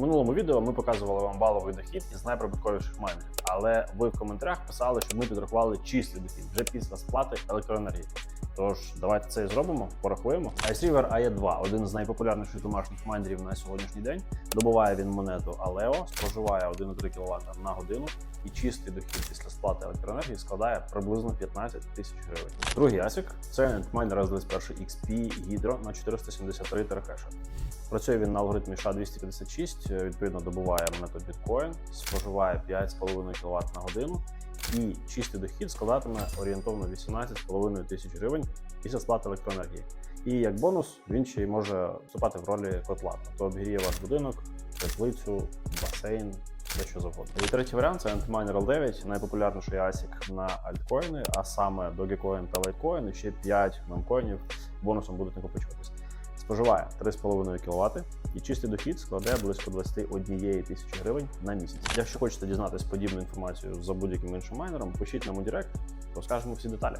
Минулому відео ми показували вам баловий дохід із найприбутковіших майнерів, але ви в коментарях писали, щоб ми підрахували чистий дохід вже після сплати електроенергії. Тож давайте це і зробимо, порахуємо. Ice River AE2 – один з найпопулярніших домашніх майнерів на сьогоднішній день. Добуває він монету Aleo, споживає 1,3 кВт на годину, і чистий дохід після сплати електроенергії складає приблизно 15 тисяч гривень. Другий асік це Antminer S21 XP Hydro на 473 терахеша. Працює він на алгоритмі SHA-256, е, відповідно добуває монету біткоін, споживає 5,5 кВт на годину, і чистий дохід складатиме орієнтовно 18,5 тисяч гривень після сплати електроенергії. І як бонус він ще й може вступати в ролі котла, тобто обігріє ваш будинок, теплицю, басейн, все що завгодно. І третій варіант це Antminer L9, найпопулярніший асік на альткоїни, а саме Dogecoin та Litecoin, і ще 5 мемкоїнів бонусом будуть накопичуватись. Споживає 3,5 кВт і чистий дохід складе близько 21 тисячі гривень на місяць. Якщо хочете дізнатися подібну інформацію за будь-яким іншим майнером, пишіть нам у Директ, розкажемо всі деталі.